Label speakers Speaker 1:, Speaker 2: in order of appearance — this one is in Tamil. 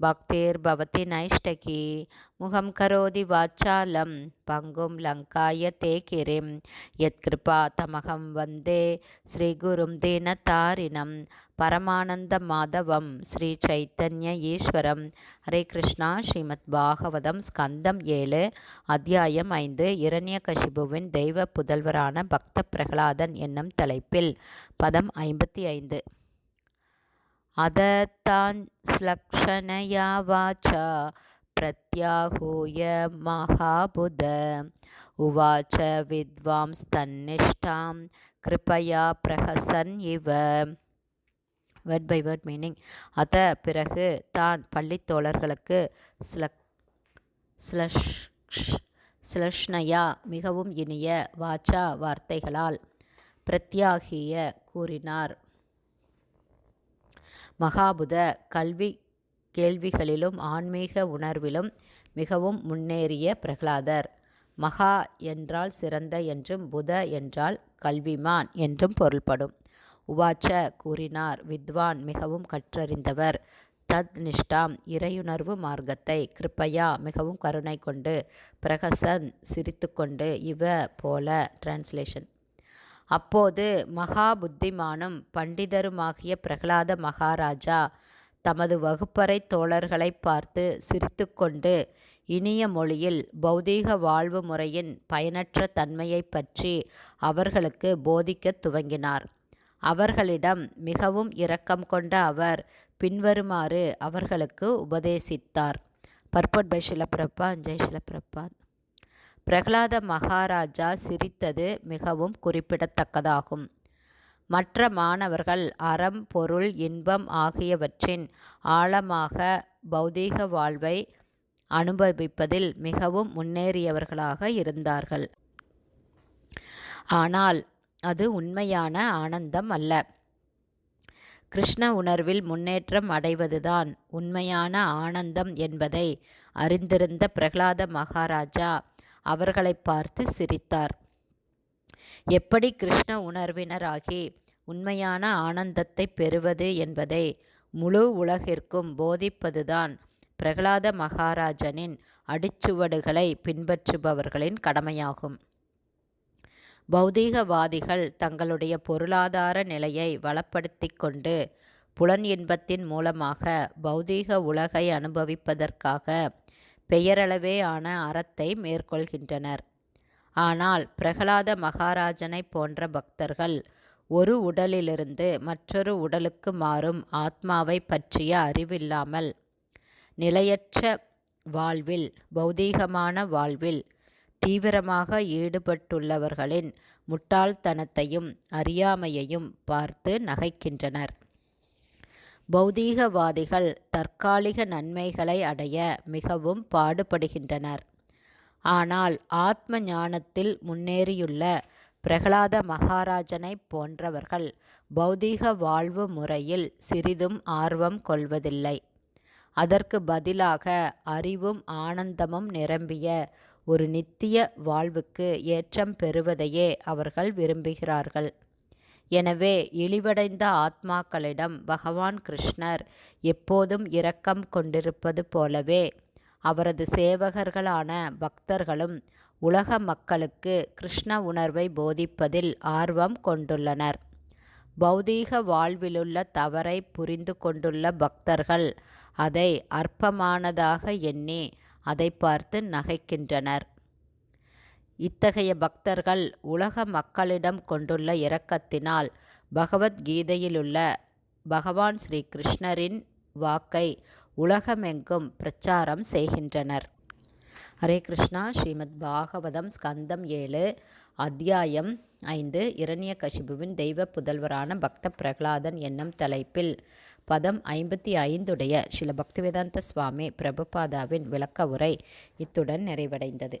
Speaker 1: பக்திர்பவதி நைஷ்டகி முகம் கரோதி வாச்சாலம் பங்கும் லங்காய தே கிரிம் யத்கிருபா தமகம் வந்தே ஸ்ரீகுரும் தீனதாரிணம் பரமானந்த மாதவம் ஸ்ரீ சைத்தன்ய ஈஸ்வரம் ஹரே கிருஷ்ணா ஸ்ரீமத் பாகவதம் ஸ்கந்தம் ஏழு அத்தியாயம் ஐந்து இரண்ய கசிபுவின் தெய்வ புதல்வரான பக்த பிரகலாதன் என்னும் தலைப்பில் பதம் ஐம்பத்தி ஐந்து. அதத்தான் ஸ்லக்ஷணயா வாச்சா प्रत्याहूय महाबुध उवाच विद्वांस्तन्निष्ठां कृपया பிரகசன் இவ வேர்ட் பை வேர்ட் மீனிங் அத பிறகு தான் பள்ளித் தோழர்களுக்கு ஸ்லக் ஸ்லஷ் ஸ்லஷ்னயா மிகவும் இனிய வாச்சா வார்த்தைகளால் பிரத்யாகிய கூறினார் மகாபுத கல்வி கேள்விகளிலும் ஆன்மீக உணர்விலும் மிகவும் முன்னேறிய பிரகலாதர். மகா என்றால் சிறந்த என்றும் புத என்றால் கல்விமான் என்றும் பொருள்படும். உவாச்ச கூறினார் வித்வான் மிகவும் கற்றறிந்தவர். தத் நிஷ்டாம் இறையுணர்வு மார்க்கத்தை கிருப்பையா மிகவும் கருணை கொண்டு பிரகசன் சிரித்துக்கொண்டு இவ போல டிரான்ஸ்லேஷன் அப்போது மகா புத்திமானும் பண்டிதருமாகிய பிரகலாத மகாராஜா தமது வகுப்பறை தோழர்களை பார்த்து சிரித்துக்கொண்டு இனிய மொழியில் பௌதீக வாழ்வு முறையின் பயனற்ற தன்மையை பற்றி அவர்களுக்கு போதிக்கத் துவங்கினார். அவர்களிடம் மிகவும் இரக்கம் கொண்ட அவர் பின்வருமாறு அவர்களுக்கு உபதேசித்தார். பர்பட் பை ஷிலப்பிரப்பா ஜெய் ஷிலப்பிரப்பாத் பிரகலாத மகாராஜா சிரித்தது மிகவும் குறிப்பிடத்தக்கதாகும். மற்ற மாணவர்கள் அறம் பொருள் இன்பம் ஆகியவற்றின் ஆழமாக பௌதீக வாழ்வை அனுபவிப்பதில் மிகவும் முன்னேறியவர்களாக இருந்தார்கள். ஆனால் அது உண்மையான ஆனந்தம் அல்ல. கிருஷ்ண உணர்வில் முன்னேற்றம் அடைவதுதான் உண்மையான ஆனந்தம் என்பதை அறிந்திருந்த பிரகலாத மகாராஜா அவர்களை பார்த்து சிரித்தார். எப்படி கிருஷ்ண உணர்வினராகி உண்மையான ஆனந்தத்தை பெறுவது என்பதை முழு உலகிற்கும் போதிப்பதுதான் பிரகலாத மகாராஜனின் அடிச்சுவடுகளை பின்பற்றுபவர்களின் கடமையாகும். பௌதீகவாதிகள் தங்களுடைய பொருளாதார நிலையை வளப்படுத்தி கொண்டு புலன் இன்பத்தின் மூலமாக பௌதீக உலகை அனுபவிப்பதற்காக பெயரளவே ஆன அறத்தை மேற்கொள்கின்றனர். ஆனால் பிரகலாத மகாராஜனை போன்ற பக்தர்கள் ஒரு உடலிலிருந்து மற்றொரு உடலுக்கு மாறும் ஆத்மாவை பற்றிய அறிவில்லாமல் நிலையற்ற வாழ்வில் பௌதீகமான வாழ்வில் தீவிரமாக ஈடுபட்டுள்ளவர்களின் முட்டாள்தனத்தையும் அறியாமையையும் பார்த்து நகைக்கின்றனர். பௌதீகவாதிகள் தற்காலிக நன்மைகளை அடைய மிகவும் பாடுபடுகின்றனர். ஆனால் ஆத்ம ஞானத்தில் முன்னேறியுள்ள பிரகலாத மகாராஜனை போன்றவர்கள் பௌதீக வாழ்வு முறையில் சிறிதும் ஆர்வம் கொள்வதில்லை. அதற்கு பதிலாக அறிவும் ஆனந்தமும் நிரம்பிய ஒரு நித்திய வாழ்வுக்கு ஏற்றம் பெறுவதையே அவர்கள் விரும்புகிறார்கள். எனவே இழிவடைந்த ஆத்மாக்களிடம் பகவான் கிருஷ்ணர் எப்போதும் இரக்கம் கொண்டிருப்பது போலவே அவரது சேவகர்களான பக்தர்களும் உலக மக்களுக்கு கிருஷ்ண உணர்வை போதிப்பதில் ஆர்வம் கொண்டுள்ளனர். பௌதீக வாழ்விலுள்ள தவறை புரிந்து கொண்டுள்ள பக்தர்கள் அதை அற்பமானதாக எண்ணி அதை பார்த்து நகைக்கின்றனர். இத்தகைய பக்தர்கள் உலக மக்களிடம் கொண்டுள்ள இரக்கத்தினால் பகவத்கீதையிலுள்ள பகவான் ஸ்ரீ கிருஷ்ணரின் வாக்கை உலகமெங்கும் பிரச்சாரம் செய்கின்றனர். ஹரே கிருஷ்ணா. ஸ்ரீமத் பாகவதம் ஸ்கந்தம் ஏழு அத்தியாயம் ஐந்து இரணிய கசிபுவின் தெய்வ புதல்வரான பக்த பிரகலாதன் என்னும் தலைப்பில் பதம் ஐம்பத்தி ஐந்துடைய சில பக்திவேதாந்த சுவாமி பிரபுபாதாவின் விளக்க உரை இத்துடன் நிறைவடைந்தது.